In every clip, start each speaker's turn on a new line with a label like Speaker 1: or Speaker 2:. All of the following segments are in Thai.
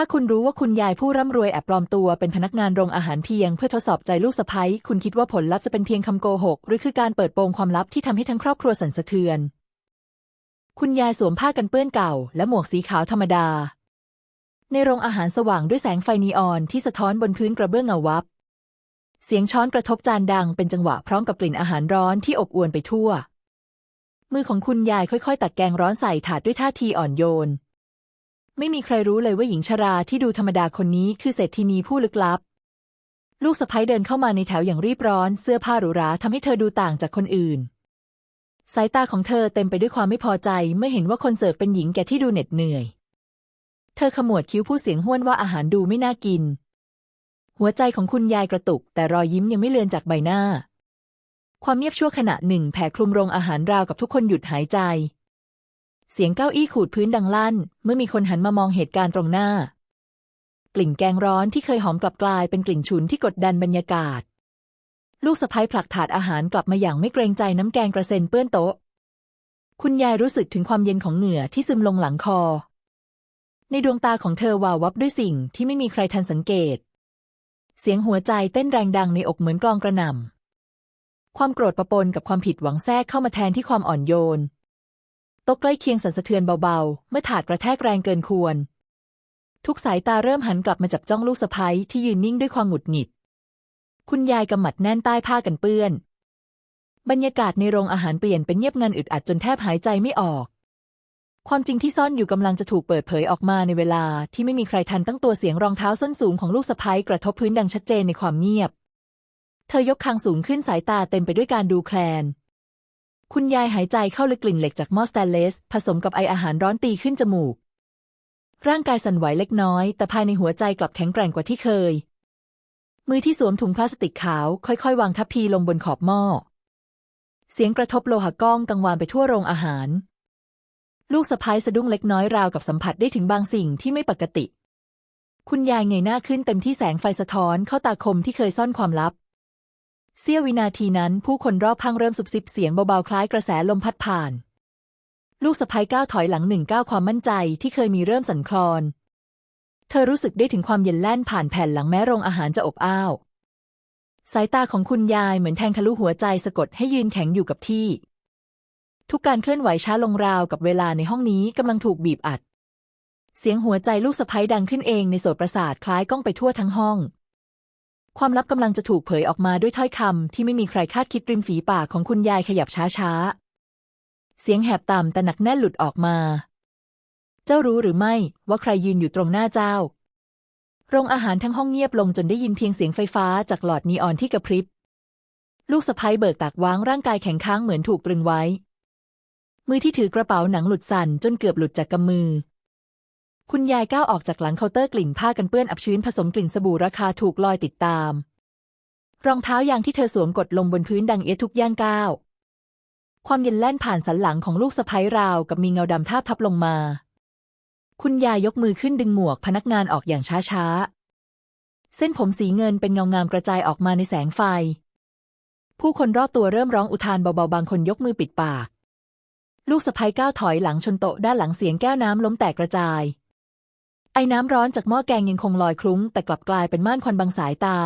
Speaker 1: ถ้าคุณรู้ว่าคุณยายผู้ร่ำรวยแอบปลอมตัวเป็นพนักงานโรงอาหารเพียงเพื่อทดสอบใจลูกสะใภ้คุณคิดว่าผลลัพธ์จะเป็นเพียงคำโกหก หรือคือการเปิดโปงความลับที่ทำให้ทั้งครอบครัวสั่นสะเทือน คุณยายสวมผ้ากันเปื้อนเก่า และหมวกสีขาวธรรมดา ในโรงอาหารสว่างด้วยแสงไฟนีออนที่สะท้อนบนพื้นกระเบื้องเงาวับ เสียงช้อนกระทบจานดังเป็นจังหวะพร้อมกับกลิ่นอาหารร้อนที่อบอวลไปทั่ว มือของคุณยายค่อยๆ ตักแกงร้อนใส่ถาดด้วยท่าทีอ่อนโยน ไม่มีใครรู้เลยว่าหญิงชราที่ดูธรรมดาคนนี้คือเศรษฐินีผู้ลึกลับ ลูกสะใภ้เดินเข้ามาในแถวอย่างรีบร้อน เสื้อผ้าหรูหราทำให้เธอดูต่างจากคนอื่น สายตาของเธอเต็มไปด้วยความไม่พอใจ เมื่อเห็นว่าคนเสิร์ฟเป็นหญิงแก่ที่ดูเหน็ดเหนื่อย เธอขมวดคิ้วผู้เสียงห้วนว่าอาหารดูไม่น่ากิน หัวใจของคุณยายกระตุก แต่รอยยิ้มยังไม่เลือนจากใบหน้า ความเงียบชั่วขณะหนึ่งแผ่คลุมโรงอาหารราวกับทุกคนหยุดหายใจ เสียงเก้าอี้ขูดพื้นดังลั่น เมื่อมีคนหันมามองเหตุการณ์ตรงหน้า กลิ่นแกงร้อนที่เคยหอมกลับกลายเป็นกลิ่นฉุนที่กดดันบรรยากาศ ลูกสะใภ้ผลักถาดอาหารกลับมาอย่างไม่เกรงใจน้ำแกงกระเซ็นเปื้อนโต๊ะ คุณยายรู้สึกถึงความเย็นของเหงื่อที่ซึมลงหลังคอ ในดวงตาของเธอวาววับด้วยสิ่งที่ไม่มีใครทันสังเกต เสียงหัวใจเต้นแรงดังในอกเหมือนกลองกระหน่ำความโกรธปะปนกับความผิดหวังแทรกเข้ามาแทนที่ความอ่อนโยน ต๊ะใกล้เคียงสั่นสะเทือนเบาๆ เมื่อถาดกระแทกแรงเกินควร ทุกสายตาเริ่มหันกลับมาจับจ้องลูกสะใภ้ที่ยืนนิ่งด้วยความหงุดหงิด คุณยายกำหมัดแน่นใต้ผ้ากันเปื้อน บรรยากาศในโรงอาหารเปลี่ยนเป็นเงียบงันอึดอัดจนแทบหายใจไม่ออก ความจริงที่ซ่อนอยู่กำลังจะถูกเปิดเผยออกมาในเวลาที่ไม่มีใครทันตั้งตัวเสียงรองเท้าส้นสูงของลูกสะใภ้กระทบพื้นดังชัดเจนในความเงียบ เธอยกคางสูงขึ้นสายตาเต็มไปด้วยการดูแคลน คุณยายหายใจเข้าลึกกลิ่นเหล็กจากหม้อสแตนเลส ผสมกับไออาหารร้อนตีขึ้นจมูก ร่างกายสั่นไหวเล็กน้อย แต่ภายในหัวใจกลับแข็งแกร่งกว่าที่เคย มือที่สวมถุงพลาสติกขาว ค่อยๆ วางทัพพีลงบนขอบหม้อ เสียงกระทบโลหะก้องกังวานไปทั่วโรงอาหาร ลูกสะพ้ายสะดุ้งเล็กน้อยราวกับสัมผัสได้ถึงบางสิ่งที่ไม่ปกติ คุณยายเงยหน้าขึ้นเต็มที่แสงไฟสะท้อนเข้าตาคมที่เคยซ่อนความลับ เสี้ยววินาทีนั้นผู้คนรอบข้างเริ่มสุบซิบเสียงเบาๆคล้ายกระแสลมพัดผ่าน ลูกสะพ้ายก้าวถอยหลังหนึ่งก้าวความมั่นใจที่เคยมีเริ่มสั่นคลอน เธอรู้สึกได้ถึงความเย็นแล่นผ่านแผ่นหลังแม้โรงอาหารจะอบอ้าว สายตาของคุณยายเหมือนแทงทะลุหัวใจสะกดให้ยืนแข็งอยู่กับที่ ทุกการเคลื่อนไหวช้าลงราวกับเวลาในห้องนี้กำลังถูกบีบอัด เสียงหัวใจลูกสะพ้ยดังขึ้นเองในโสตประสาทคล้ายก้องไปทั่วทั้งห้อง ความลับกำลังจะถูกเผยออกมาด้วยถ้อยคำที่ไม่มีใครคาดคิดริมฝีปากของคุณยายขยับช้าๆ เสียงแหบต่ำแต่หนักแน่นหลุดออกมา เจ้ารู้หรือไม่ว่าใครยืนอยู่ตรงหน้าเจ้า โรงอาหารทั้งห้องเงียบลงจนได้ยินเพียงเสียงไฟฟ้าจากหลอดนีออนที่กระพริบ ลูกสะพ้ยเบิกตากว้างร่างกายแข็งค้างเหมือนถูกตรึงไว้ มือที่ถือกระเป๋าหนังหลุดสั่นจนเกือบหลุดจากกำมือ คุณยายก้าวออกจากหลังเคาน์เตอร์กลิ่นผ้ากันเปื้อนอับชื้นผสมกลิ่นสบู่ราคาถูกลอยติดตาม รองเท้ายางที่เธอสวมกดลงบนพื้นดังเอียดทุกย่างก้าว ความเย็นแล่นผ่านสันหลังของลูกสะพ้ยราวกับมีเงาดำทาบทับลงมา คุณยายยกมือขึ้นดึงหมวกพนักงานออกอย่างช้าๆ เส้นผมสีเงินเป็นเงางามกระจายออกมาในแสงไฟ ผู้คนรอบตัวเริ่มร้องอุทานเบาๆบางคนยกมือปิดปาก ลูกสะพ้ยก้าวถอยหลังชนโต๊ะด้านหลังเสียงแก้วน้ำล้มแตกกระจาย อ้น้ำร้อนจากหม้อแกงยังคงลอยคลุ้ง แต่กลับกลายเป็นม่านควันบังสายตา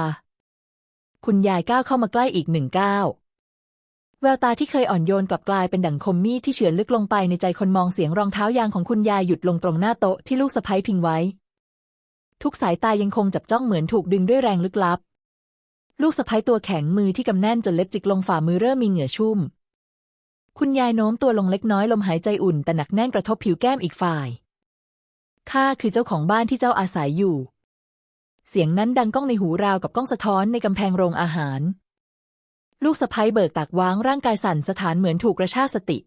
Speaker 1: คุณยายก้าวเข้ามาใกล้อีกหนึ่งก้าวแววตาที่เคยอ่อนโยนกลับกลายเป็นดั่งคมมีดที่เฉือนลึกลงไปในใจคนมองเสียงรองเท้ายางของคุณยายหยุดลงตรงหน้าโต๊ะที่ลูกสะพ้ยพิงไว้ ทุกสายตายังคงจับจ้องเหมือนถูกดึงด้วยแรงลึกลับ ลูกสะพ้ยตัวแข็งมือที่กำแน่นจนเล็บจิกลงฝ่ามือเริ่มมีเหงื่อชุ่ม คุณยายโน้มตัวลงเล็กน้อยลมหายใจอุ่นแต่หนักแน่นกระทบผิวแก้มอีกฝ่าย ข้าคือเจ้าของบ้านที่เจ้าอาศัยอยู่ เสียงนั้นดังก้องในหูราวกับก้องสะท้อนในกำแพงโรงอาหาร ลูกสะพ้ยเบิกตากว้างร่างกายสั่นสถานเหมือนถูกกระชากสติ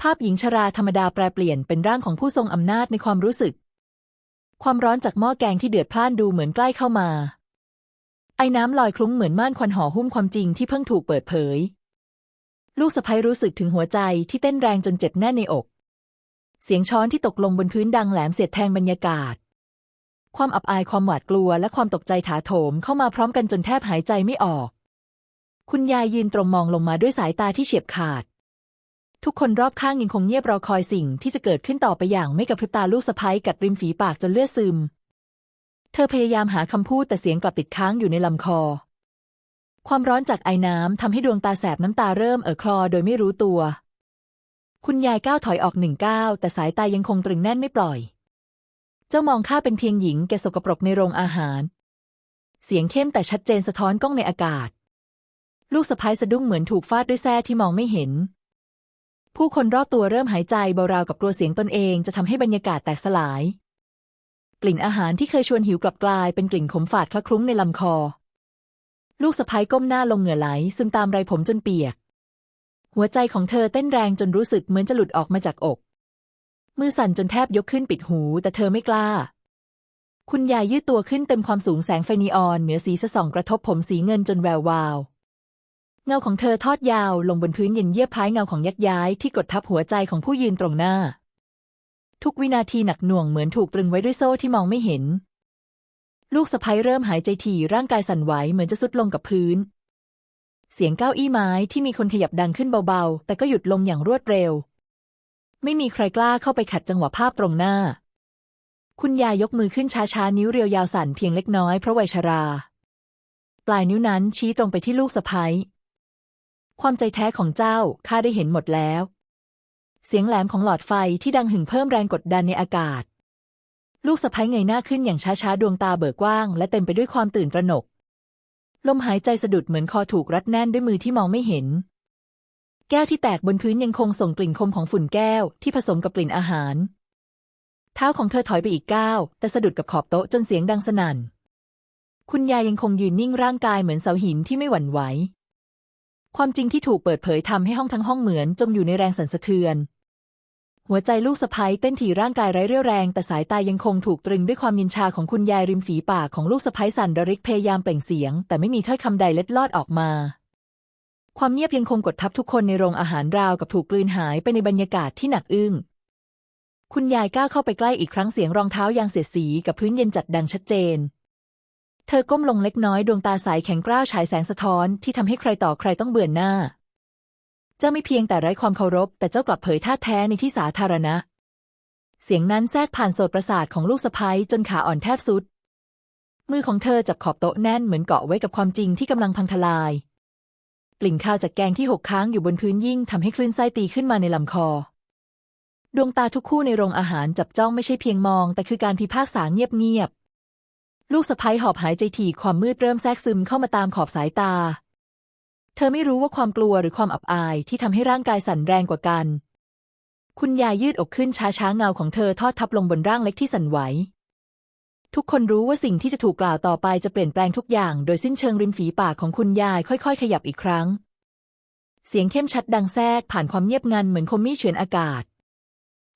Speaker 1: ภาพหญิงชราธรรมดาแปลเปลี่ยนเป็นร่างของผู้ทรงอำนาจในความรู้สึก ความร้อนจากหม้อแกงที่เดือดพล่านดูเหมือนใกล้เข้ามา ไอ้น้ำลอยคลุ้งเหมือนม่านควันห่อหุ้มความจริงที่เพิ่งถูกเปิดเผย ลูกสะพ้ยรู้สึกถึงหัวใจที่เต้นแรงจนเจ็บแน่นในอก เสียงช้อนที่ตกลงบนพื้นดังแหลมเสียดแทงบรรยากาศ ความอับอายความหวาดกลัวและความตกใจถาโถมเข้ามาพร้อมกันจนแทบหายใจไม่ออก คุณยายยืนตรงมองลงมาด้วยสายตาที่เฉียบขาด ทุกคนรอบข้างยังคงเงียบรอคอยสิ่งที่จะเกิดขึ้นต่อไปอย่างไม่กระพริบตาลูกสะพ้ยกัดริมฝีปากจนเลือดซึม เธอพยายามหาคำพูดแต่เสียงกลับติดค้างอยู่ในลำคอ ความร้อนจากไอ้น้ำทำให้ดวงตาแสบน้ำตาเริ่มเอ่อคลอโดยไม่รู้ตัว คุณยายก้าวถอยออกหนึ่งก้าวแต่สายตายังคงตรึงแน่นไม่ปล่อย เจ้ามองข้าเป็นเพียงหญิงแกสกปรกในโรงอาหาร เสียงเข้มแต่ชัดเจนสะท้อนกล้องในอากาศ ลูกสะพ้ยสะดุ้งเหมือนถูกฟาดด้วยแส้ที่มองไม่เห็น ผู้คนรอบตัวเริ่มหายใจเบาราวกับกลัวเสียงตนเองจะทำให้บรรยากาศแตกสลาย กลิ่นอาหารที่เคยชวนหิวกลับกลายเป็นกลิ่นขมฝาดคละคลุ้งในลำคอ ลูกสะพ้ยก้มหน้าลงเหงื่อไหลซึมตามไรผมจนเปียก หัวใจของเธอเต้นแรงจนรู้สึกเหมือนจะหลุดออกมาจากอก มือสั่นจนแทบยกขึ้นปิดหู แต่เธอไม่กล้า คุณยายยืดตัวขึ้นเต็มความสูงแสงไฟนีออน เหนือสีสะส่องกระทบผมสีเงินจนแวววาว เงาของเธอทอดยาวลงบนพื้นเย็นเยียบคล้ายเงาของยักษ์ย้ายที่กดทับหัวใจของผู้ยืนตรงหน้า ทุกวินาทีหนักหน่วงเหมือนถูกตรึงไว้ด้วยโซ่ที่มองไม่เห็น ลูกสะพ้ยเริ่มหายใจถี่ร่างกายสั่นไหวเหมือนจะสุดลงกับพื้น เสียงเก้าอี้ไม้ที่มีคนขยับดังขึ้นเบาๆ แต่ก็หยุดลงอย่างรวดเร็ว ไม่มีใครกล้าเข้าไปขัดจังหวะภาพตรงหน้า คุณยายยกมือขึ้นช้าๆ นิ้วเรียวยาวสั่นเพียงเล็กน้อยเพราะวัยชรา ปลายนิ้วนั้นชี้ตรงไปที่ลูกสะพ้ยความใจแท้ของเจ้าข้าได้เห็นหมดแล้ว เสียงแหลมของหลอดไฟที่ดังหึ่งเพิ่มแรงกดดันในอากาศ ลูกสะพ้ยเงยหน้าขึ้นอย่างช้าๆ ดวงตาเบิกกว้าง และเต็มไปด้วยความตื่นตระหนก ลมหายใจสะดุดเหมือนคอถูกรัดแน่นด้วยมือที่มองไม่เห็น แก้วที่แตกบนพื้นยังคงส่งกลิ่นคมของฝุ่นแก้วที่ผสมกับกลิ่นอาหาร เท้าของเธอถอยไปอีกก้าวแต่สะดุดกับขอบโต๊ะจนเสียงดังสนั่น คุณยายยังคงยืนนิ่งร่างกายเหมือนเสาหินที่ไม่หวั่นไหว ความจริงที่ถูกเปิดเผยทำให้ห้องทั้งห้องเหมือนจมอยู่ในแรงสั่นสะเทือน หัวใจลูกสะพ้ยเต้นถี่ร่างกายไร้เรี่ยวแรง แต่สายตายังคงถูกตรึงด้วยความยินชาของคุณยายริมฝีปากของลูกสะพ้ยสันดริกพยายามเปล่งเสียง แต่ไม่มีถ้อยคำใดเล็ดลอดออกมา ความเงียบยังคงกดทับทุกคนในโรงอาหารราวกับถูกกลืนหายไปในบรรยากาศที่หนักอึ้งคุณยายก้าวเข้าไปใกล้อีกครั้งเสียงรองเท้ายางเสียดสีกับพื้นเย็นจัดดังชัดเจน เธอก้มลงเล็กน้อยดวงตาใสแข็งกร้าวฉายแสงสะท้อนที่ทำให้ใครต่อใครต้องเบื่อหน้า เจ้าไม่เพียงแต่ไร้ความเคารพ แต่เจ้ากลับเผยท่าแท้ในที่สาธารณะ เสียงนั้นแทรกผ่านโสตประสาทของลูกสะพ้ยจนขาอ่อนแทบสุด มือของเธอจับขอบโต๊ะแน่นเหมือนเกาะไว้กับความจริงที่กำลังพังทลายกลิ่นข้าวจากแกงที่หกค้างอยู่บนพื้นยิ่งทำให้คลื่นไส้ตีขึ้นมาในลำคอ ดวงตาทุกคู่ในโรงอาหารจับจ้องไม่ใช่เพียงมอง แต่คือการพิพากษาเงียบๆลูกสะพ้ยหอบหายใจถี่ความมืดเริ่มแทรกซึมเข้ามาตามขอบสายตา เธอไม่รู้ว่าความกลัวหรือความอับอายที่ทำให้ร่างกายสั่นแรงกว่ากัน คุณยายยืดอกขึ้นช้าๆเงาของเธอทอดทับลงบนร่างเล็กที่สั่นไหว ทุกคนรู้ว่าสิ่งที่จะถูกกล่าวต่อไปจะเปลี่ยนแปลงทุกอย่าง โดยสิ้นเชิงริมฝีปากของคุณยายค่อย ๆ ขยับอีกครั้ง เสียงเข้มชัดดังแทรกผ่านความเงียบงันเหมือนคมมีดเฉือนอากาศ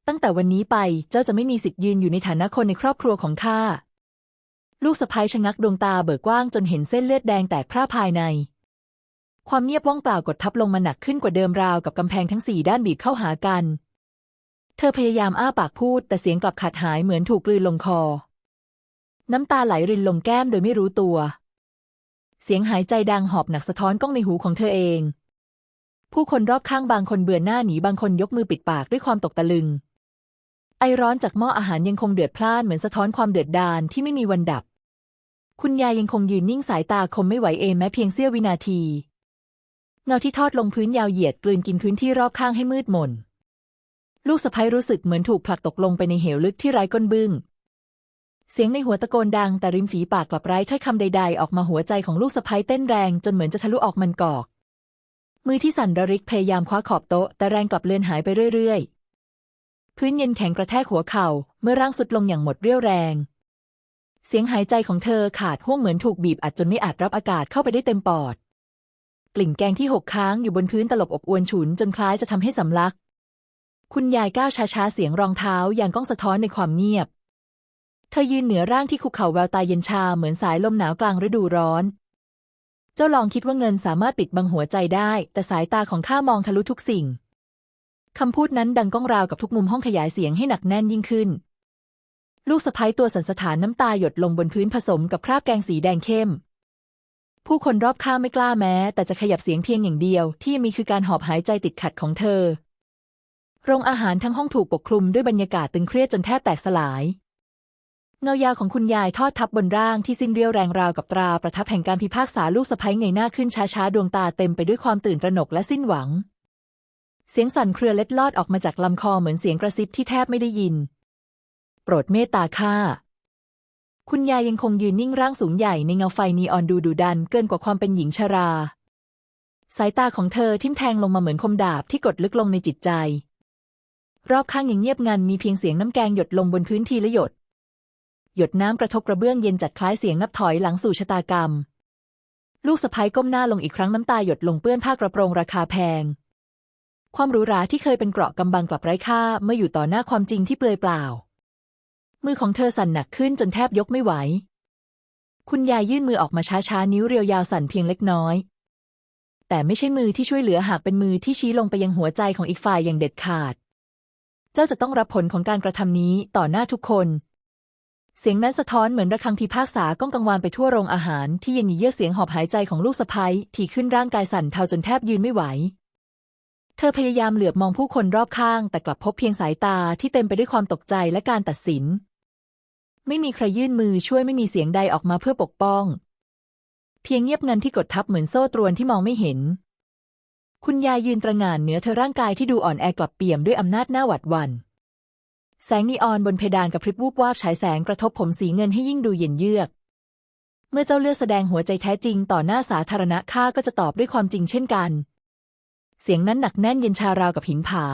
Speaker 1: ตั้งแต่วันนี้ไปเจ้าจะไม่มีสิทธิ์ยืนอยู่ในฐานะคนในครอบครัวของข้า ลูกสะพ้ยชะงักดวงตาเบิกกว้างจนเห็นเส้นเลือดแดงแตกพร่าภายใน ความเงียบว่างเปล่ากดทับลงมาหนักขึ้นกว่าเดิมราวกับกำแพงทั้งสี่ด้านบีบเข้าหากัน เธอพยายามอ้าปากพูด แต่เสียงกลับขาดหายเหมือนถูกกลืนลงคอ น้ำตาไหลรินลงแก้มโดยไม่รู้ตัว เสียงหายใจดังหอบหนักสะท้อนกล้องในหูของเธอเอง ผู้คนรอบข้างบางคนเบือนหน้าหนีบางคนยกมือปิดปากด้วยความตกตะลึง ไอร้อนจากหม้ออาหารยังคงเดือดพล่านเหมือนสะท้อนความเดือดดาลที่ไม่มีวันดับ คุณยายยังคงยืนนิ่งสายตาคมไม่ไหวเองแม้เพียงเสี้ยววินาที เงาที่ทอดลงพื้นยาวเหยียดกลืนกินพื้นที่รอบข้างให้มืดมน ลูกสะพ้ยรู้สึกเหมือนถูกผลักตกลงไปในเหวลึกที่ไร้ก้นบึ้ง เสียงในหัวตะโกนดังแต่ริมฝีปากกลับไร้ถ้อยคำใด ๆ ออกมาหัวใจของลูกสะพ้ยเต้นแรงจนเหมือนจะทะลุออกมันกอก มือที่สั่นระริกพยายามคว้าขอบโต๊ะแต่แรงกลับเลือนหายไปเรื่อยๆ พื้นเย็นแข็งกระแทกหัวเข่าเมื่อร่างสุดลงอย่างหมดเรี่ยวแรง เสียงหายใจของเธอขาดห่วงเหมือนถูกบีบอัดจนไม่อาจรับอากาศเข้าไปได้เต็มปอด กลิ่นแกงที่หกค้างอยู่บนพื้นตลบอบอวนฉุนจนคล้ายจะทำให้สำลัก คุณยายก้าวช้าๆเสียงรองเท้าอย่างก้องสะท้อนในความเงียบ เธอยืนเหนือร่างที่คุกเข่าแววตาเย็นชาเหมือนสายลมหนาวกลางฤดูร้อน เจ้าลองคิดว่าเงินสามารถปิดบังหัวใจได้ แต่สายตาของข้ามองทะลุทุกสิ่งคำพูดนั้นดังก้องราวกับทุกมุมห้องขยายเสียงให้หนักแน่นยิ่งขึ้น ลูกสะพ้ยตัวสันสถานน้ำตาหยดลงบนพื้นผสมกับคราบแกงสีแดงเข้ม ผู้คนรอบข้างไม่กล้าแม้ แต่จะขยับเสียงเพียงอย่างเดียว ที่มีคือการหอบหายใจติดขัดของเธอ โรงอาหารทั้งห้องถูกปกคลุมด้วยบรรยากาศตึงเครียดจนแทบแตกสลาย เงายาวของคุณยายทอดทับบนร่างที่สิ้นเรี่ยวแรงราวกับตราประทับแห่งการพิพากษาลูกสะใภ้เงยหน้าขึ้นช้าๆ ดวงตาเต็มไปด้วยความตื่นตระหนกและสิ้นหวัง เสียงสั่นเครือเล็ดลอดออกมาจากลำคอเหมือนเสียงกระซิบที่แทบไม่ได้ยิน โปรดเมตตาข้า คุณยายยังคงยืนนิ่งร่างสูงใหญ่ในเงาไฟนีออนดูดุดันเกินกว่าความเป็นหญิงชรา สายตาของเธอทิ่มแทงลงมาเหมือนคมดาบที่กดลึกลงในจิตใจ รอบข้างยังเงียบงันมีเพียงเสียงน้ำแกงหยดลงบนพื้นทีละหยด หยดน้ำกระทบกระเบื้องเย็นจัดคล้ายเสียงนับถอยหลังสู่ชะตากรรม ลูกสะพ้ยก้มหน้าลงอีกครั้งน้ำตาหยดลงเปื้อนผ้ากระโปรงราคาแพง ความหรูหราที่เคยเป็นเกราะกำบังกลับไร้ค่าเมื่ออยู่ต่อหน้าความจริงที่เปลือยเปล่า มือของเธอสั่นหนักขึ้นจนแทบยกไม่ไหว คุณยายยื่นมือออกมาช้าๆ นิ้วเรียวยาวสั่นเพียงเล็กน้อย แต่ไม่ใช่มือที่ช่วยเหลือหากเป็นมือที่ชี้ลงไปยังหัวใจของอีกฝ่ายอย่างเด็ดขาด เจ้าจะต้องรับผลของการกระทำนี้ต่อหน้าทุกคน เสียงนั้นสะท้อนเหมือนระฆังพิพากษาก้องกังวานไปทั่วโรงอาหารที่ยังมีเยือกเสียงหอบหายใจของลูกสะใภ้ที่ขึ้นร่างกายสั่นเทาจนแทบยืนไม่ไหวเธอพยายามเหลือบมองผู้คนรอบข้าง แต่กลับพบเพียงสายตาที่เต็มไปด้วยความตกใจและการตัดสิน ไม่มีใครยื่นมือช่วยไม่มีเสียงใดออกมาเพื่อปกป้อง เพียงเงียบงันที่กดทับเหมือนโซ่ตรวนที่มองไม่เห็น คุณยายยืนตระหง่านเหนือเธอร่างกายที่ดูอ่อนแอกลับเปี่ยมด้วยอำนาจหน้าหวัดวัน่นแสงนีออนบนเพดานกับพริบวูบวาบฉายแสงกระทบผมสีเงินให้ยิ่งดูเย็นเยือก เมื่อเจ้าเลือกแสดงหัวใจแท้จริงต่อหน้าสาธารณะข้าก็จะตอบด้วยความจริงเช่นกัน เสียงนั้นหนักแน่นเย็นชาราวกับหินผา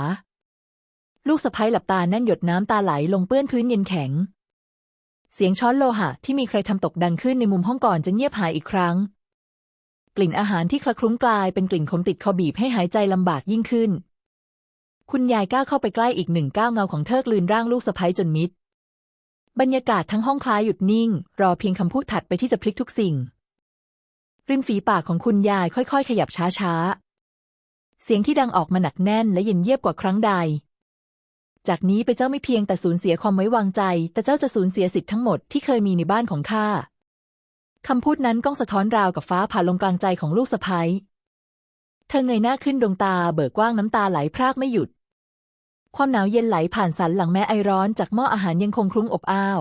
Speaker 1: ลูกสะพ้ยหลับตาแน่นหยดน้ำตาไหลลงเปื้อนพื้นเย็นแข็ง เสียงช้อนโลหะที่มีใครทำตกดังขึ้นในมุมห้องก่อนจะเงียบหายอีกครั้ง กลิ่นอาหารที่คละคลุ้งกลายเป็นกลิ่นขมติดคอบีบให้หายใจลำบากยิ่งขึ้น คุณยายก้าวเข้าไปใกล้อีกหนึ่งก้าวเงาของเธอกลืนร่างลูกสะพ้ยจนมิด บรรยากาศทั้งห้องคล้ายหยุดนิ่ง รอเพียงคำพูดถัดไปที่จะพลิกทุกสิ่ง ริมฝีปากของคุณยายค่อยๆ ขยับช้าๆ เสียงที่ดังออกมาหนักแน่นและเย็นเยียบกว่าครั้งใด จากนี้ไปเจ้าไม่เพียงแต่สูญเสียความไว้วางใจ แต่เจ้าจะสูญเสียสิทธิ์ทั้งหมดที่เคยมีในบ้านของข้าคำพูดนั้นก้องสะท้อนราวกับฟ้าผ่าลงกลางใจของลูกสะพ้ยเธอเงยหน้าขึ้นดวงตาเบิกกว้างน้ำตาไหลพรากไม่หยุด ความหนาวเย็นไหลผ่านสันหลังแม้ไอร้อนจากหม้ออาหารยังคงคลุ้งอบอ้าว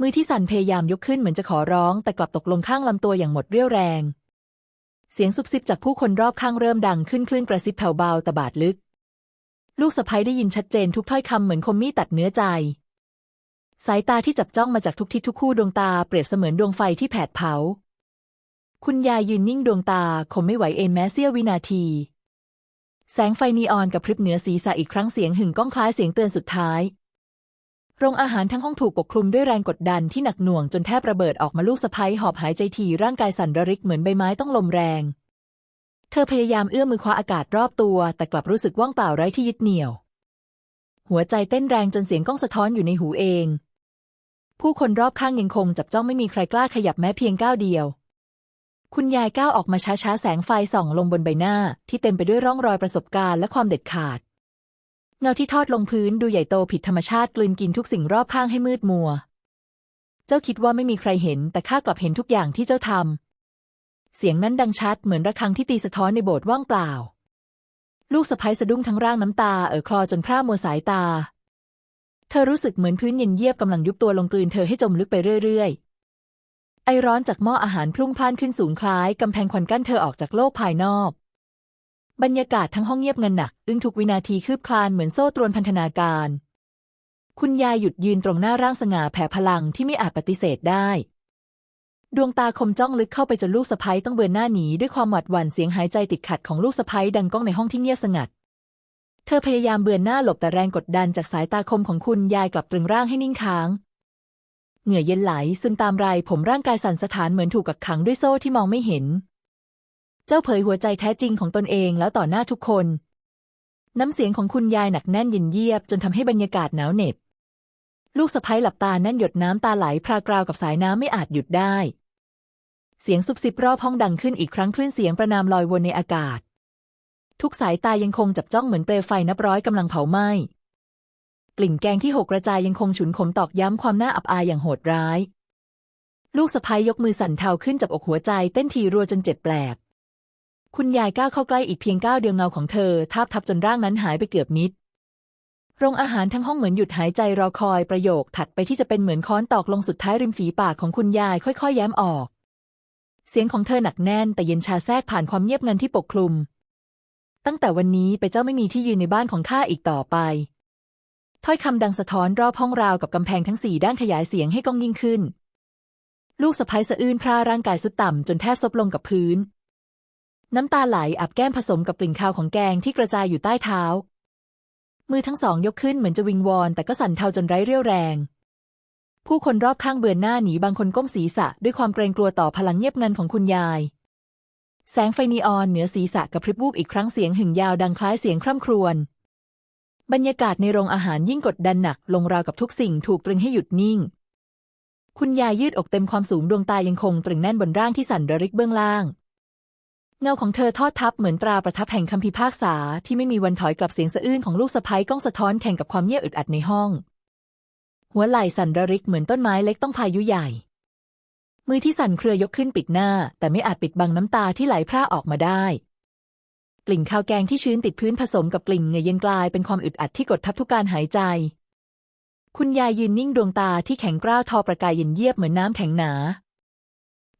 Speaker 1: มือที่สั่นพยายามยกขึ้นเหมือนจะขอร้อง แต่กลับตกลงข้างลำตัวอย่างหมดเรี่ยวแรง เสียงซุบซิบจากผู้คนรอบข้างเริ่มดังขึ้นคลื่นกระซิบแผ่วเบาแต่บาดลึก ลูกสะพ้ยได้ยินชัดเจนทุกถ้อยคำเหมือนคมมีดตัดเนื้อใจ สายตาที่จับจ้องมาจากทุกทิศทุกคู่ดวงตาเปรียบเสมือนดวงไฟที่แผดเผา คุณยายยืนนิ่งดวงตาคมไม่ไหวเอ็นแม้เสี้ยววินาที แสงไฟนีออนกับพริบเหนือศีรษะอีกครั้งเสียงหึ่งก้องคล้ายเสียงเตือนสุดท้ายโรงอาหารทั้งห้องถูกปกคลุมด้วยแรงกดดันที่หนักหน่วงจนแทบระเบิดออกมาลูกสะพ้ยหอบหายใจทีร่างกายสั่นระริกเหมือนใบไม้ต้องลมแรง เธอพยายามเอื้อมมือคว้าอากาศรอบตัว แต่กลับรู้สึกว่างเปล่าไร้ที่ยึดเหนี่ยว หัวใจเต้นแรงจนเสียงก้องสะท้อนอยู่ในหูเอง ผู้คนรอบข้างยังคงจับจ้องไม่มีใครกล้าขยับแม้เพียงก้าวเดียว คุณยายก้าวออกมาช้าๆ แสงไฟส่องลงบนใบหน้า ที่เต็มไปด้วยร่องรอยประสบการณ์และความเด็ดขาด เงาที่ทอดลงพื้นดูใหญ่โตผิดธรรมชาติกลืนกินทุกสิ่งรอบข้างให้มืดมัว เจ้าคิดว่าไม่มีใครเห็น แต่ข้ากลับเห็นทุกอย่างที่เจ้าทำ เสียงนั้นดังชัดเหมือนระฆังที่ตีสะท้อนในโบสถ์ว่างเปล่า ลูกสะพ้ยสะดุ้งทั้งร่างน้ำตาเอ่อคลอจนพร่ามัวสายตา เธอรู้สึกเหมือนพื้นเย็นเยียบกำลังยุบตัวลงกลืนเธอให้จมลึกไปเรื่อยๆ ไอร้อนจากหม้ออาหารพลุ่งพล่านขึ้นสูงคล้ายกำแพงควันกั้นเธอออกจากโลกภายนอก บรรยากาศทั้งห้องเงียบงันหนัก อึ้งทุกวินาทีคืบคลานเหมือนโซ่ตรวนพันธนาการ คุณยายหยุดยืนตรงหน้าร่างสง่าแผ่พลังที่ไม่อาจปฏิเสธได้ ดวงตาคมจ้องลึกเข้าไปจนลูกสะพ้ยต้องเบือนหน้าหนีด้วยความหวาดหวั่นเสียงหายใจติดขัดของลูกสะพ้ยดังก้องในห้องที่เงียบสงัด เธอพยายามเบือนหน้าหลบแต่แรงกดดันจากสายตาคมของคุณยายกลับตรึงร่างให้นิ่งค้าง เหงื่อเย็นไหลซึมตามไรผมร่างกายสั่นสะท้านเหมือนถูกกักขังด้วยโซ่ที่มองไม่เห็น เจ้าเผยหัวใจแท้จริงของตนเองแล้วต่อหน้าทุกคน น้ำเสียงของคุณยายหนักแน่นเย็นเยียบจนทำให้บรรยากาศหนาวเหน็บ ลูกสะพ้ยหลับตาแน่นหยดน้ำตาไหลพรากราวกับสายน้ำไม่อาจหยุดได้ เสียงซุบซิบรอบห้องดังขึ้นอีกครั้งคลื่นเสียงประนามลอยวนในอากาศ ทุกสายตายังคงจับจ้องเหมือนเปลวไฟนับร้อยกำลังเผาไหม้กลิ่นแกงที่หกกระจายยังคงฉุนขมตอกย้ำความน่าอับอายอย่างโหดร้าย ลูกสะพ้ยยกมือสั่นเทาขึ้นจับอกหัวใจเต้นทีรัวจนเจ็บแปลบคุณยายก้าวเข้าใกล้อีกเพียงก้าวเดียวเงาของเธอทาบทับจนร่างนั้นหายไปเกือบมิดโรงอาหารทั้งห้องเหมือนหยุดหายใจรอคอยประโยคถัดไปที่จะเป็นเหมือนค้อนตอกลงสุดท้ายริมฝีปากของคุณยายค่อยๆ แย้มออก เสียงของเธอหนักแน่นแต่เย็นชาแทรกผ่านความเงียบงันที่ปกคลุม ตั้งแต่วันนี้ไปเจ้าไม่มีที่ยืนในบ้านของข้าอีกต่อไป ถ้อยคำดังสะท้อนรอบห้องราวกับกำแพงทั้งสี่ด้านขยายเสียงให้ก้องยิ่งขึ้น ลูกสะพ้ยสะอื้นพร่าร่างกายสุดต่ำจนแทบซบลงกับพื้น น้ำตาไหลอาบแก้มผสมกับกลิ่นคาวของแกงที่กระจายอยู่ใต้เท้า มือทั้งสองยกขึ้นเหมือนจะวิงวอนแต่ก็สั่นเทาจนไร้เรี่ยวแรง ผู้คนรอบข้างเบือนหน้าหนีบางคนก้มศีรษะด้วยความเกรงกลัวต่อพลังเงียบงันของคุณยาย แสงไฟนีออนเหนือศีรษะกระพริบวูบอีกครั้งเสียงหึ่งยาวดังคล้ายเสียงคร่ำครวญบรรยากาศในโรงอาหารยิ่งกดดันหนักลงราวกับทุกสิ่งถูกตรึงให้หยุดนิ่ง คุณยายยืดอกเต็มความสูงดวงตายังคงตรึงแน่นบนร่างที่สั่นระริกเบื้องล่าง เงาของเธอทอดทับเหมือนตราประทับแห่งคำพิพากษาที่ไม่มีวันถอยกลับเสียงสะอื้นของลูกสะใภ้ก้องสะท้อนแข่งกับความเงียบอึดอัดในห้อง หัวไหล่สั่นระริกเหมือนต้นไม้เล็กต้องพายุใหญ่ มือที่สั่นเครือยกขึ้นปิดหน้า แต่ไม่อาจปิดบังน้ำตาที่ไหลพร่าออกมาได้ กลิ่นข้าวแกงที่ชื้นติดพื้นผสมกับกลิ่นเหงื่อเย็นกลายเป็นความอึดอัดที่กดทับทุกการหายใจ คุณยายยืนนิ่งดวงตาที่แข็งกร้าวทอประกายเย็นเยียบเหมือนน้ำแข็งหนา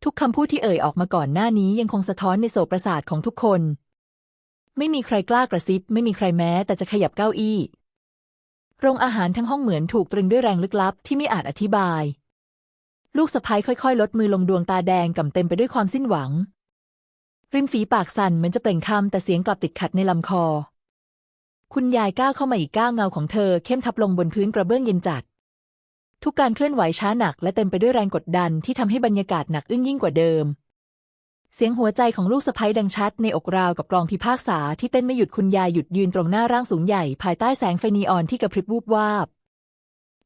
Speaker 1: ทุกคำพูดที่เอ่ยออกมาก่อนหน้านี้ยังคงสะท้อนในโสประสาทของทุกคน ไม่มีใครกล้ากระซิบ ไม่มีใครแม้แต่จะขยับเก้าอี้ โรงอาหารทั้งห้องเหมือนถูกตรึงด้วยแรงลึกลับที่ไม่อาจอธิบาย ลูกสะพ้ยค่อยๆ ลดมือลงดวงตาแดงก่ำเต็มไปด้วยความสิ้นหวัง ริมฝีปากสั่นเหมือนจะเปล่งคำแต่เสียงกลับติดขัดในลำคอ คุณยายก้าวเข้ามาอีกก้าวเงาของเธอเข้มทับลงบนพื้นกระเบื้องเย็นจัด ทุกการเคลื่อนไหวช้าหนักและเต็มไปด้วยแรงกดดันที่ทำให้บรรยากาศหนักอึ้งยิ่งกว่าเดิม เสียงหัวใจของลูกสะพ้ยดังชัดในอกราวกับกลองพิพากษาที่เต้นไม่หยุดคุณยายหยุดยืนตรงหน้าร่างสูงใหญ่ภายใต้แสงไฟนีออนที่กระพริบวูบวาบ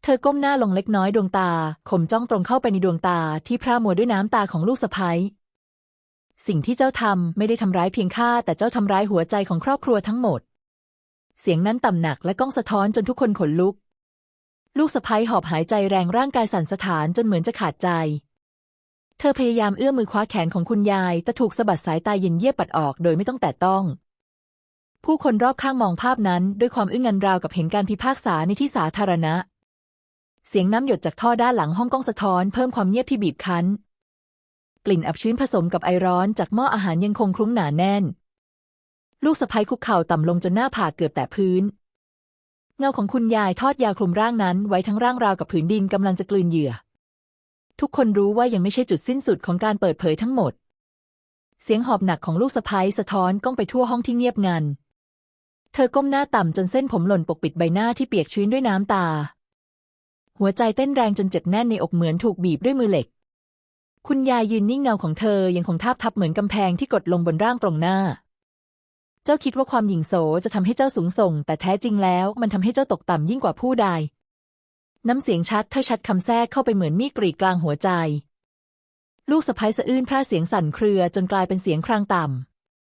Speaker 1: เธอก้มหน้าลงเล็กน้อยดวงตาขมจ้องตรงเข้าไปในดวงตาที่พร่ามัวด้วยน้ำตาของลูกสะพ้ยสิ่งที่เจ้าทำไม่ได้ทำร้ายเพียงข้าแต่เจ้าทำร้ายหัวใจของครอบครัวทั้งหมด เสียงนั้นต่ำหนักและก้องสะท้อนจนทุกคนขนลุก ลูกสะพ้ยหอบหายใจแรงร่างกายสั่นสะท้านจนเหมือนจะขาดใจ เธอพยายามเอื้อมมือคว้าแขนของคุณยาย แต่ถูกสะบัดสายตาเย็นเยียบปัดออกโดยไม่ต้องแตะต้อง ผู้คนรอบข้างมองภาพนั้น ด้วยความอึ้งงันราวกับเห็นการพิพากษาในที่สาธารณะ เสียงน้ำหยดจากท่อด้านหลังห้องกล้องสะท้อนเพิ่มความเงียบที่บีบคั้น กลิ่นอับชื้นผสมกับไอร้อนจากหม้ออาหารยังคงคลุ้งหนาแน่น ลูกสะพ้ยคุกเข่าต่ำลงจนหน้าผากเกือบแตะพื้นเงาของคุณยายทอดยาวคลุมร่างนั้นไว้ทั้งร่างราวกับผืนดินกำลังจะกลืนเหยื่อ ทุกคนรู้ว่ายังไม่ใช่จุดสิ้นสุดของการเปิดเผยทั้งหมด เสียงหอบหนักของลูกสะพ้ยสะท้อนก้องไปทั่วห้องที่เงียบงัน เธอก้มหน้าต่ำจนเส้นผมหล่นปกปิดใบหน้าที่เปียกชื้นด้วยน้ำตา หัวใจเต้นแรงจนเจ็บแน่นในอกเหมือนถูกบีบด้วยมือเหล็ก คุณยายยืนนิ่งเงาของเธอยังคงทาบทับเหมือนกำแพงที่กดลงบนร่างตรงหน้า เจ้าคิดว่าความหยิ่งโสจะทำให้เจ้าสูงส่ง แต่แท้จริงแล้วมันทำให้เจ้าตกต่ำยิ่งกว่าผู้ใด น้ำเสียงชัดถ้อยชัดคำแทรกเข้าไปเหมือนมีดกรีดกลางหัวใจ ลูกสะพ้ยสะอื้นพร่าเสียงสั่นเครือจนกลายเป็นเสียงครางต่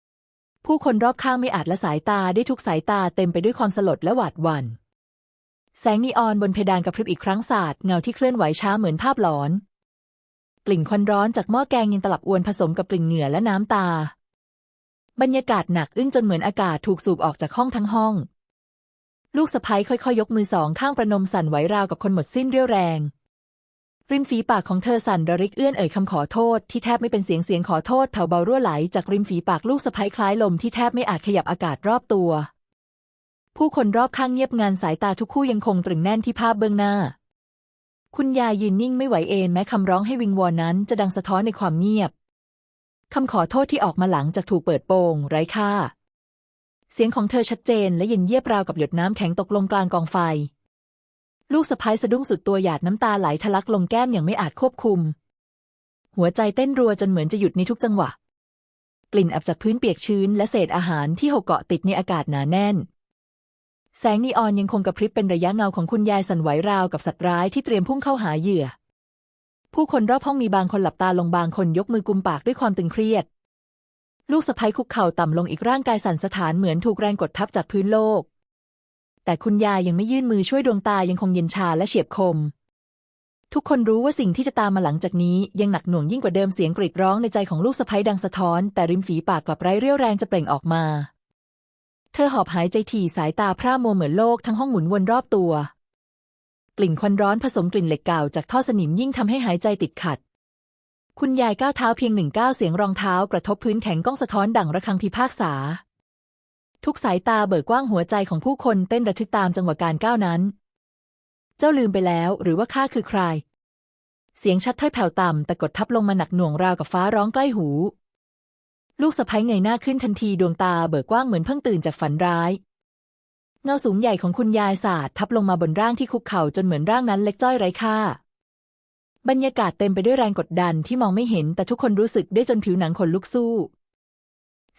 Speaker 1: ำ ผู้คนรอบข้างไม่อาจละสายตาได้ทุกสายตาเต็มไปด้วยความสลดและหวาดหวัน่น แสงนีออนบนเพดานกระพริบอีกครั้งสาดเงาที่เคลื่อนไหวช้าเหมือนภาพหลอน กลิ่นควันร้อนจากหม้อแกงยังตลับอวนผสมกับกลิ่นเหงื่อและน้ำตา บรรยากาศหนักอึ้งจนเหมือนอากาศถูกสูบออกจากห้องทั้งห้อง ลูกสะพ้ยค่อยๆยกมือสองข้างประนมสั่นไหวราวกับคนหมดสิ้นเรี่ยวแรง ริมฝีปากของเธอสั่นระริกเอื้อนเอ่ยคำขอโทษที่แทบไม่เป็นเสียงเสียงขอโทษแผ่วเบารั่วไหลจากริมฝีปากลูกสะพ้ยคล้ายลมที่แทบไม่อาจขยับอากาศรอบตัว ผู้คนรอบข้างเงียบงันสายตาทุกคู่ยังคงตรึงแน่นที่ภาพเบื้องหน้า คุณยายยืนนิ่งไม่ไหวเอนแม้คำร้องให้วิงวอนนั้นจะดังสะท้อนในความเงียบคำขอโทษที่ออกมาหลังจากถูกเปิดโปงไร้ค่า เสียงของเธอชัดเจนและเย็นเยียบราวกับหยดน้ำแข็งตกลงกลางกองไฟ ลูกสะพ้ายสะดุ้งสุดตัวหยาดน้ำตาไหลทะลักลงแก้มอย่างไม่อาจควบคุม หัวใจเต้นรัวจนเหมือนจะหยุดในทุกจังหวะ กลิ่นอับจากพื้นเปียกชื้นและเศษอาหารที่หกเกาะติดในอากาศหนาแน่น แสงนีออนยังคงกระพริบเป็นระยะเงาของคุณยายสั่นไหวราวกับสัตว์ร้ายที่เตรียมพุ่งเข้าหาเหยื่อ ผู้คนรอบห้องมีบางคนหลับตาลงบางคนยกมือกุมปากด้วยความตึงเครียด ลูกสะพ้ยคุกเข่าต่ำลงอีกร่างกายสั่นสะท้านเหมือนถูกแรงกดทับจากพื้นโลก แต่คุณยายยังไม่ยื่นมือช่วยดวงตายังคงเย็นชาและเฉียบคม ทุกคนรู้ว่าสิ่งที่จะตามมาหลังจากนี้ยังหนักหน่วงยิ่งกว่าเดิมเสียงกรีดร้องในใจของลูกสะพ้ยดังสะท้อน แต่ริมฝีปากกลับไร้เรี่ยวแรงจะเปล่งออกมา เธอหอบหายใจถี่สายตาพร่ามัวเหมือนโลกทั้งห้องหมุนวนรอบตัว กลิ่นควันร้อนผสมกลิ่นเหล็กเก่าจากท่อสนิมยิ่งทำให้หายใจติดขัด คุณยายก้าวเท้าเพียงหนึ่งก้าวเสียงรองเท้ากระทบพื้นแข็งก้องสะท้อนดังระฆังพิพากษา ทุกสายตาเบิกกว้างหัวใจของผู้คนเต้นระทึกตามจังหวะการก้าวนั้น เจ้าลืมไปแล้วหรือว่าข้าคือใคร เสียงชัดถ้อยแผ่วต่ำแต่กดทับลงมาหนักหน่วงราวกับฟ้าร้องใกล้หู ลูกสะพ้ยเงยหน้าขึ้นทันทีดวงตาเบิกกว้างเหมือนเพิ่งตื่นจากฝันร้าย เงาสูงใหญ่ของคุณยายสาดทับลงมาบนร่างที่คุกเข่าจนเหมือนร่างนั้นเล็กจ้อยไร้ค่า บรรยากาศเต็มไปด้วยแรงกดดันที่มองไม่เห็น แต่ทุกคนรู้สึกได้จนผิวหนังขนลุกสู้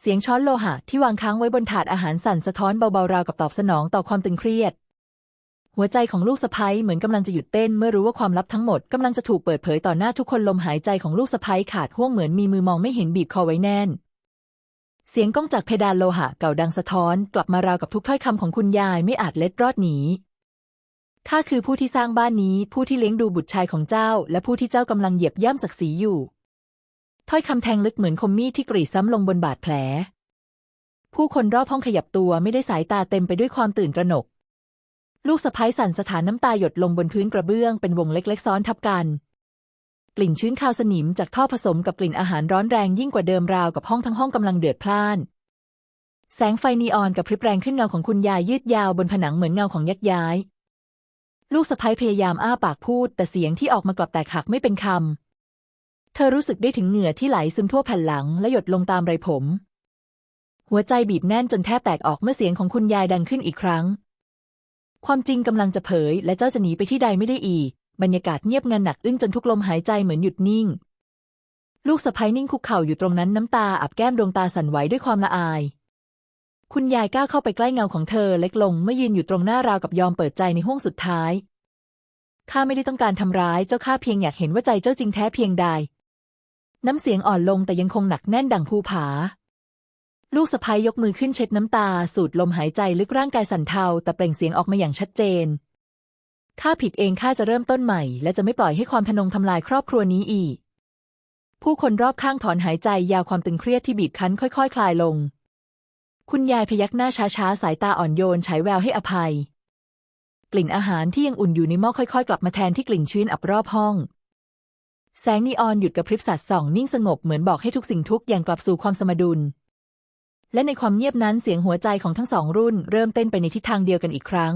Speaker 1: เสียงช้อนโลหะที่วางค้างไว้บนถาดอาหารสั่นสะท้อนเบาๆราวกับตอบสนองต่อความตึงเครียด หัวใจของลูกสะพ้ยเหมือนกำลังจะหยุดเต้นเมื่อรู้ว่าความลับทั้งหมดกำลังจะถูกเปิดเผยต่อหน้าทุกคนลมหายใจของลูกสะพ้ยขาดห่วงเหมือนมีมือมองไม่เห็นบีบคอไว้แน่น เสียงก้องจากเพดานโลหะเก่าดังสะท้อน กลับมาราวกับทุกถ้อยคำของคุณยายไม่อาจเล็ดรอดหนี ข้าคือผู้ที่สร้างบ้านนี้ ผู้ที่เลี้ยงดูบุตรชายของเจ้า และผู้ที่เจ้ากำลังเหยียบย่ำศักดิ์ศรีอยู่ ถ้อยคำแทงลึกเหมือนคมมีดที่กรีดซ้ำลงบนบาดแผล ผู้คนรอบห้องขยับตัวไม่ได้สายตาเต็มไปด้วยความตื่นตระหนก ลูกสะพ้ายสั่นสถานน้ำตาหยดลงบนพื้นกระเบื้องเป็นวงเล็กๆซ้อนทับกัน กลิ่นชื้นคาวสนิมจากท่อผสมกับกลิ่นอาหารร้อนแรงยิ่งกว่าเดิมราวกับห้องทั้งห้องกำลังเดือดพล่าน แสงไฟนีออนกับพริบแรงขึ้นเงาของคุณยายยืดยาวบนผนังเหมือนเงาของยักษ์ย้าย ลูกสะพ้ยพยายามอ้าปากพูด แต่เสียงที่ออกมากลับแตกหักไม่เป็นคำ เธอรู้สึกได้ถึงเหงื่อที่ไหลซึมทั่วแผ่นหลังและหยดลงตามไรผม หัวใจบีบแน่นจนแทบแตกออกเมื่อเสียงของคุณยายดังขึ้นอีกครั้ง ความจริงกำลังจะเผย และเจ้าจะหนีไปที่ใดไม่ได้อีก บรรยากาศเงียบงันหนักอึ้งจนทุกลมหายใจเหมือนหยุดนิ่ง ลูกสะพ้ยนิ่งคุกเข่าอยู่ตรงนั้นน้ำตาอับแก้มดวงตาสั่นไหวด้วยความละอาย คุณยายก้าวเข้าไปใกล้เงาของเธอเล็กลงเมื่อยืนอยู่ตรงหน้าราวกับยอมเปิดใจในห้วงสุดท้ายข้าไม่ได้ต้องการทำร้ายเจ้าข้าเพียงอยากเห็นว่าใจเจ้าจริงแท้เพียงใด น้ำเสียงอ่อนลงแต่ยังคงหนักแน่นดังภูผา ลูกสะพ้ยยกมือขึ้นเช็ดน้ำตา สูดลมหายใจลึกร่างกายสั่นเทาแต่เปล่งเสียงออกมาอย่างชัดเจนข้าผิดเองข้าจะเริ่มต้นใหม่ และจะไม่ปล่อยให้ความทนงทำลายครอบครัวนี้อีก ผู้คนรอบข้างถอนหายใจยาวความตึงเครียดที่บีบคั้นค่อย ๆคคลายลง คุณยายพยักหน้าช้าๆ สายตาอ่อนโยนฉายแววให้อภัย กลิ่นอาหารที่ยังอุ่นอยู่ในหม้อค่อยๆ กลับมาแทนที่กลิ่นชื้นอับรอบห้อง แสงนีออนหยุดกับพริบสัตว์ส่อง นิ่งสงบเหมือนบอกให้ทุกสิ่งทุกอย่างกลับสู่ความสมดุล และในความเงียบนั้นเสียงหัวใจของทั้งสองรุ่นเริ่มเต้นไปในทิศทางเดียวกันอีกครั้ง